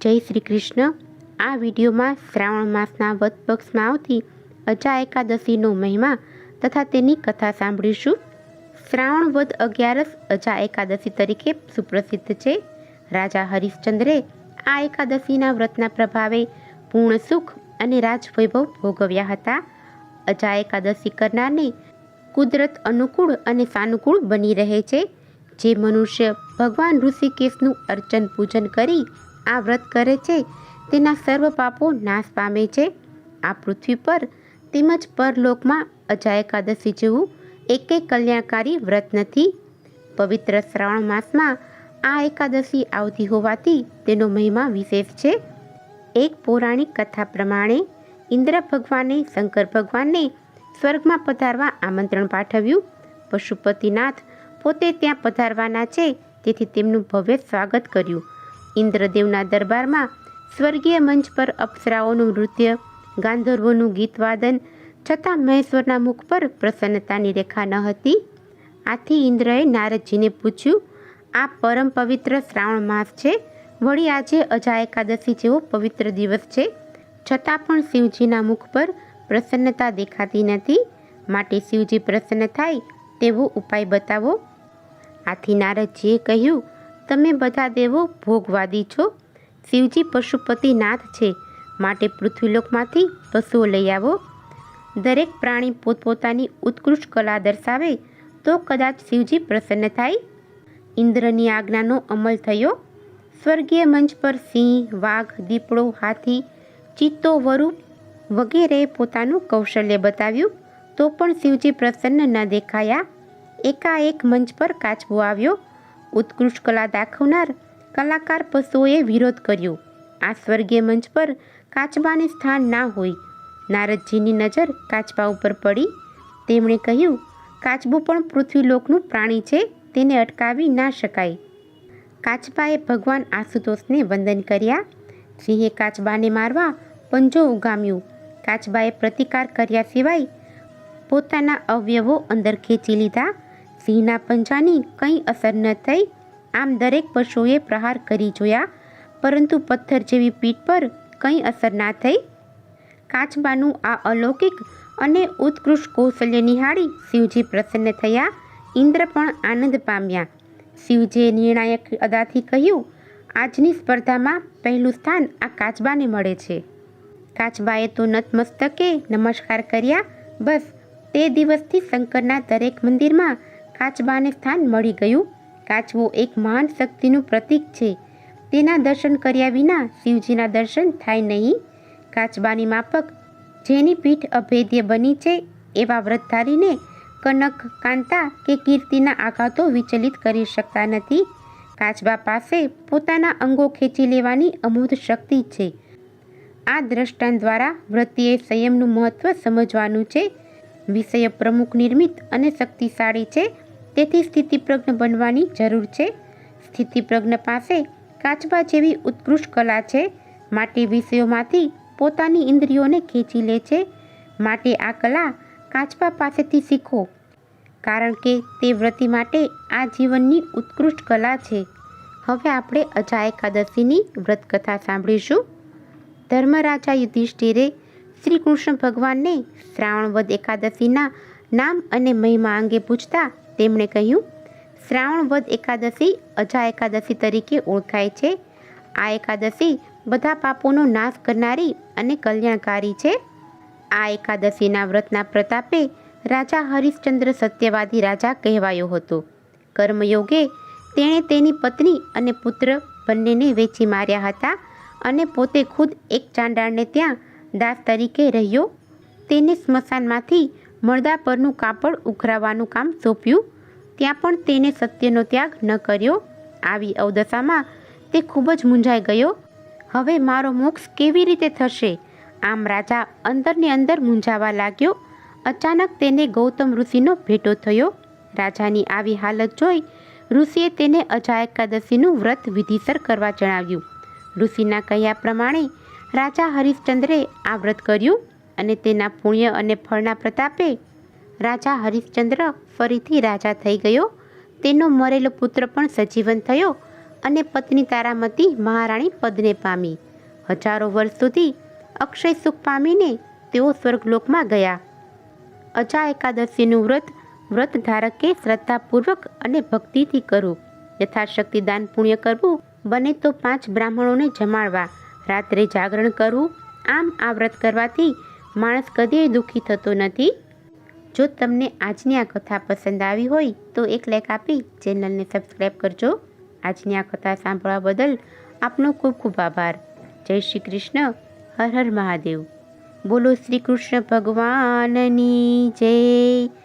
જય શ્રી કૃષ્ણ. આ વિડીયોમાં શ્રાવણ માસના વધ પક્ષમાં આવતી અજા એકાદશીનો મહિમા તથા તેની કથા સાંભળીશું. શ્રાવણ વધ અગિયારસ અજા એકાદશી તરીકે સુપ્રસિદ્ધ છે. રાજા હરિશ્ચંદ્રે આ એકાદશીના વ્રતના પ્રભાવે પૂર્ણ સુખ અને રાજવૈભવ ભોગવ્યા હતા. અજા એકાદશી કરનારને કુદરત અનુકૂળ અને સાનુકૂળ બની રહે છે. જે મનુષ્ય ભગવાન ઋષિકેશનું અર્ચન પૂજન કરી આ વ્રત કરે છે, તેના સર્વ પાપો નાશ પામે છે. આ પૃથ્વી પર તેમજ પરલોકમાં અજા એકાદશી જેવું એકે કલ્યાણકારી વ્રત નથી. પવિત્ર શ્રાવણ માસમાં આ એકાદશી આવતી હોવાથી તેનો મહિમા વિશેષ છે. એક પૌરાણિક કથા પ્રમાણે ઇન્દ્ર ભગવાને શંકર ભગવાનને સ્વર્ગમાં પધારવા આમંત્રણ પાઠવ્યું. પશુપતિનાથ પોતે ત્યાં પધારવાના છે, તેથી તેમનું ભવ્ય સ્વાગત કર્યું. ઇન્દ્રદેવના દરબારમાં સ્વર્ગીય મંચ પર અપ્સરાઓનું નૃત્ય, ગાંધર્વોનું ગીતવાદન, છતાં મહેશ્વરના મુખ પર પ્રસન્નતાની રેખા ન હતી. આથી ઇન્દ્રએ નારદજીને પૂછ્યું, આ પરમ પવિત્ર શ્રાવણ માસ છે? વળી આજે અજા એકાદશી જેવો પવિત્ર દિવસ છે. છતાં પણ શિવજીના મુખ પર પ્રસન્નતા દેખાતી નથી. માટે શિવજી પ્રસન્ન થાય તેવો ઉપાય બતાવો. આથી નારદજીએ કહ્યું તમે બધા દેવો ભોગવાદી છો. શિવજી પશુપતિનાથ છે. માટે પૃથ્વીલોકમાંથી પશુઓ લઈ આવો. દરેક પ્રાણી પોતપોતાની ઉત્કૃષ્ટ કલા દર્શાવે તો કદાચ શિવજી પ્રસન્ન થાય. ઇન્દ્રની આજ્ઞાનો અમલ થયો. સ્વર્ગીય મંચ પર સિંહ, વાઘ, દીપડો, હાથી, ચિત્તો, વરુ વગેરેએ પોતાનું કૌશલ્ય બતાવ્યું તો પણ શિવજી પ્રસન્ન ન દેખાયા. એકાએક મંચ પર કાચબો આવ્યો. ઉત્કૃષ્ટ કલા દાખવનાર કલાકાર પશુઓએ વિરોધ કર્યો. આ સ્વર્ગીય મંચ પર કાચબાને સ્થાન ના હોય. નારદજીની નજર કાચબા ઉપર પડી. તેમણે કહ્યું, કાચબું પણ પૃથ્વીલોકનું પ્રાણી છે, તેને અટકાવી ના શકાય. કાચબાએ ભગવાન આશુતોષને વંદન કર્યા. સિંહે કાચબાને મારવા પંજો ઉગામ્યું. કાચબાએ પ્રતિકાર કર્યા સિવાય પોતાના અવયવો અંદર ખેંચી લીધા. સિંહના પંજાની કંઈ અસર ન થઈ. આમ દરેક પશુએ પ્રહાર કરી જોયા, પરંતુ પથ્થર જેવી પીઠ પર કંઈ અસર ના થઈ. કાચબાનું આ અલૌકિક અને ઉત્કૃષ્ટ કૌશલ્ય નિહાળી શિવજી પ્રસન્ન થયા. ઇન્દ્ર પણ આનંદ પામ્યા. શિવજીએ નિર્ણાયક અદાથી કહ્યું, આજની સ્પર્ધામાં પહેલું સ્થાન આ કાચબાને મળે છે. કાચબાએ તો નતમસ્તકે નમસ્કાર કર્યા. બસ, તે દિવસથી શંકરના દરેક મંદિરમાં કાચબાને સ્થાન મળી ગયું. કાચબો એક મહાન શક્તિનું પ્રતીક છે. તેના દર્શન કર્યા વિના શિવજીના દર્શન થાય નહીં. કાચબાની માફક જેની પીઠ અભેદ્ય બની છે એવા વ્રતધારીને કનક, કાંતા કે કીર્તિના આઘાતો વિચલિત કરી શકતા નથી. કાચબા પાસે પોતાના અંગો ખેંચી લેવાની અમૂર્ત શક્તિ છે. આ દ્રષ્ટાંત દ્વારા વ્રતિએ સંયમનું મહત્ત્વ સમજવાનું છે. વિષય પ્રમુખ નિર્મિત અને શક્તિશાળી છે. તેથી સ્થિતિપ્રજ્ઞ બનવાની જરૂર છે. સ્થિતિપ્રજ્ઞ પાસે કાચબા જેવી ઉત્કૃષ્ટ કલા છે. માટે વિષયોમાંથી પોતાની ઇન્દ્રિયોને ખેંચી લે છે. માટે આ કલા કાચબા પાસેથી શીખો. કારણ કે તે વ્રતિ માટે આ જીવનની ઉત્કૃષ્ટ કલા છે. હવે આપણે અજા એકાદશીની વ્રતકથા સાંભળીશું. ધર્મરાજા યુધિષ્ઠિરે શ્રી કૃષ્ણ ભગવાનને શ્રાવણ વદ એકાદશીના નામ અને મહિમા અંગે પૂછતા તેમણે કહ્યું, શ્રાવણ વદ એકાદશી અજા એકાદશી તરીકે ઓળખાય છે. આ એકાદશી બધા પાપોનો નાશ કરનારી અને કલ્યાણકારી છે. આ એકાદશીના વ્રતના પ્રતાપે રાજા હરિશ્ચંદ્ર સત્યવાદી રાજા કહેવાયો હતો. કર્મયોગે તેણે તેની પત્ની અને પુત્ર બંનેને વેચી માર્યા હતા અને પોતે ખુદ એક ચાંડાળને ત્યાં દાસ તરીકે રહ્યો. તેને સ્મશાનમાંથી મળદા પરનું કાપડ ઉઘરાવવાનું કામ સોંપ્યું. ત્યાં પણ તેને સત્યનો ત્યાગ ન કર્યો. આવી અવદશામાં તે ખૂબ જ મૂંઝાઈ ગયો. હવે મારો મોક્ષ કેવી રીતે થશે? આમ રાજા અંદરને અંદર મૂંઝાવા લાગ્યો. અચાનક તેને ગૌતમ ઋષિનો ભેટો થયો. રાજાની આવી હાલત જોઈ ઋષિએ તેને અજા એકાદશીનું વ્રત વિધિસર કરવા જણાવ્યું. ઋષિના કહ્યા પ્રમાણે રાજા હરિશ્ચંદ્રે આ વ્રત કર્યું. અને તેના પુણ્ય અને ફળના પ્રતાપે રાજા હરિશ્ચંદ્ર ફરીથી રાજા થઈ ગયો. તેનો મરેલો પુત્ર પણ સજીવન થયો અને પત્ની તારામતી મહારાણી પદને પામી. હજારો વર્ષ સુધી અક્ષય સુખ પામીને તેઓ સ્વર્ગલોકમાં ગયા. અજા એકાદશીનું વ્રત વ્રત ધારકે શ્રદ્ધાપૂર્વક અને ભક્તિથી કરવું યથાશક્તિ દાન પુણ્ય કરવું બને તો પાંચ બ્રાહ્મણોને જમાડવા. રાત્રે જાગરણ કરવું, આમ આ વ્રત કરવાથી માણસ કદીય દુઃખી થતો નથી? જો તમને આજની આ કથા પસંદ આવી હોય, તો એક લાઈક આપી ચેનલને સબસ્ક્રાઈબ કરજો. આજની આ કથા સાંભળવા બદલ આપનો ખૂબ ખૂબ આભાર. જય શ્રી કૃષ્ણ. હર હર મહાદેવ. બોલો શ્રી કૃષ્ણ ભગવાનની જય.